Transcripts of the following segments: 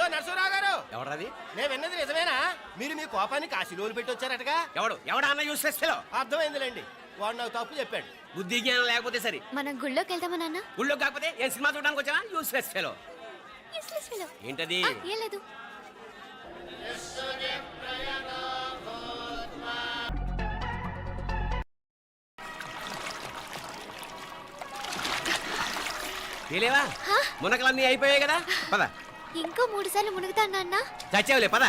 Hello Narasarao గారు. ఎవడది నేను విన్నది నిజమేనా? మీరు మీ కోపాన్ని కాశీలోలు పెట్టి వచ్చారటగా ఎవడు? ఎవడా అన్న యూస్ చేస్తేలో అర్థమైందిలేండి. వాడు నాకు తప్పు చెప్పాడు. బుద్ధి జ్ఞానం లేకపోతే సరే. మనం గుళ్ళోకి వెళ్దామా నాన్న? ఊళ్ళో కాకపోతే ఏ సినిమా చూడడానికి వచ్చావా? యూస్ చేస్తేలో fellow. ఏంటది? ఏం లేదు. తెలియవా మునకలన్నీ అయిపోయాయి కదా? పద. ఇంకో మూడు సార్లు మునుగుతాను నాన్న. చచ్చావులే పదా.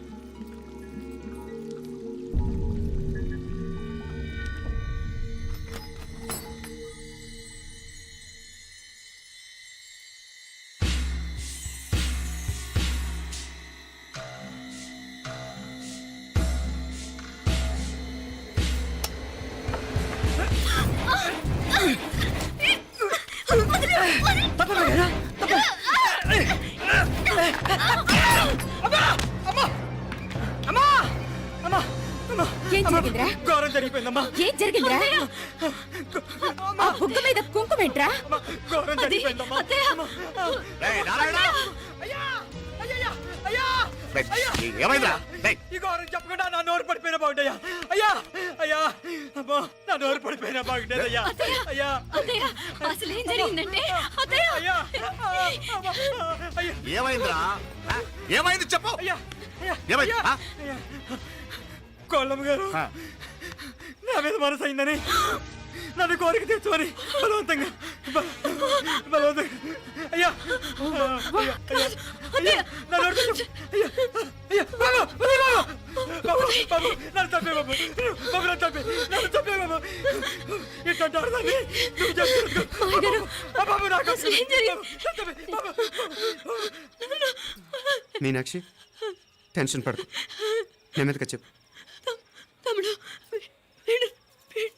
జరిగిందిరా? ఆ బుగ్గ మీద కుంకుమేంట్రా! అయ్యా! అయ్యా! రేయ్, ఈ ఘోరం చెప్పకుండా నా నోరు పడిపోయినా బాగుంటాయా అయ్యా! అయ్యా! అమ్మా నా నోరు పడిపోయినా బాగుండేది అయ్యా అయ్యా! అత్తయ్య! అసలు ఏం జరిగిందంటే? అత్తయ్య! అయ్యా! అయ్యా! ఏమైందిరా? ఏమైంది చెప్పు! అయ్యా! అయ్యా! ఏమైంది? అయ్యా! కోళ్ళమ్మ గారు. నా మీద మనసు అయిందని నన్ను కోరిక తెచ్చుకొని బలవంతంగా బలవంతంగా అయ్యా అయ్యా, అయ్యా, అయ్యా. అయ్యా, అయ్యా, బాబు, బాబు, బాబు, బాబు, బాబు, నన్ను చంపే బాబు, బాబు, నన్ను చంపే, నన్ను చంపే బాబు. నువ్వు నాకు? నన్ను. మీనాక్షి టెన్షన్ పడకు నెమ్మదిగా చెప్పు తమ్ముడు వీడు వీడు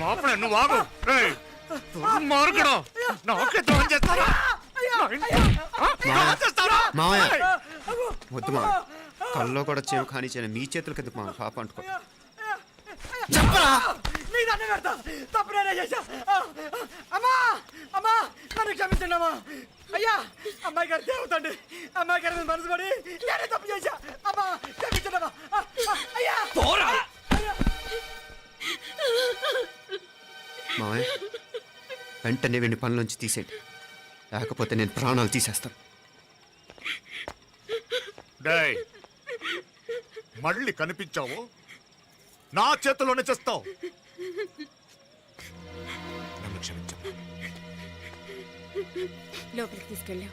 మాపడే నువ్వు ఆగు. రేయ్, దుర్మార్గుడు. నాకే ద్రోహం చేస్తారా? మావయ్య వద్దు మా కల్లో కూడా చేయను మీ చేతులకి ఎందుకు మా పాప అంటుకో. నీ పెడతా. తప్పు నేనే చేశా. ఆ, అమ్మా అమ్మా నన్ను క్షమించండి అమ్మా అయ్యా అమ్మాయి గారు దేవతండి అమ్మాయి గారి మీద మనసు పడి నేనే తప్పు చేశా. అమ్మా క్షమించండి అమ్మా వెంటనే వీడిని పనిలోంచి తీసేయండి. లేకపోతే నేను ప్రాణాలు తీసేస్తాను. డేయ్, మళ్ళీ కనిపించావు? నా చేతిలోనే చేస్తావు. నన్ను క్షమించు లోపలికి తీసుకెళ్ళాం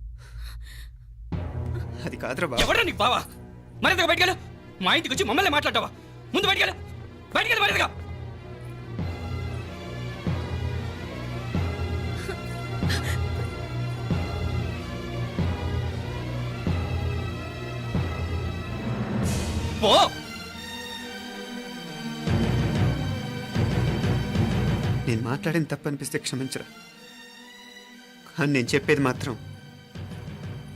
అది కాదురా బాబు ఎవడా నీకు బావా? మరింతగా బయటకెళ్ళు? మా ఇంటికి వచ్చి మమ్మల్ని మాట్లాడతావా? ముందు బయటకెళ్ళు. బయటకెళ్ళు మరింతగా పో. నేను మాట్లాడిన తప్పు అనిపిస్తే క్షమించరా. కానీ నేను చెప్పేది మాత్రం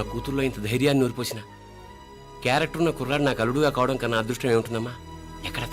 నా కూతుర్లో ఇంత ధైర్యాన్ని నూరిపోసిన క్యారెక్టర్ ఉన్న కుర్రాడు నాకు అల్లుడుగా కావడం కన్నా అదృష్టం ఏముంటుందమ్మా? ఎక్కడ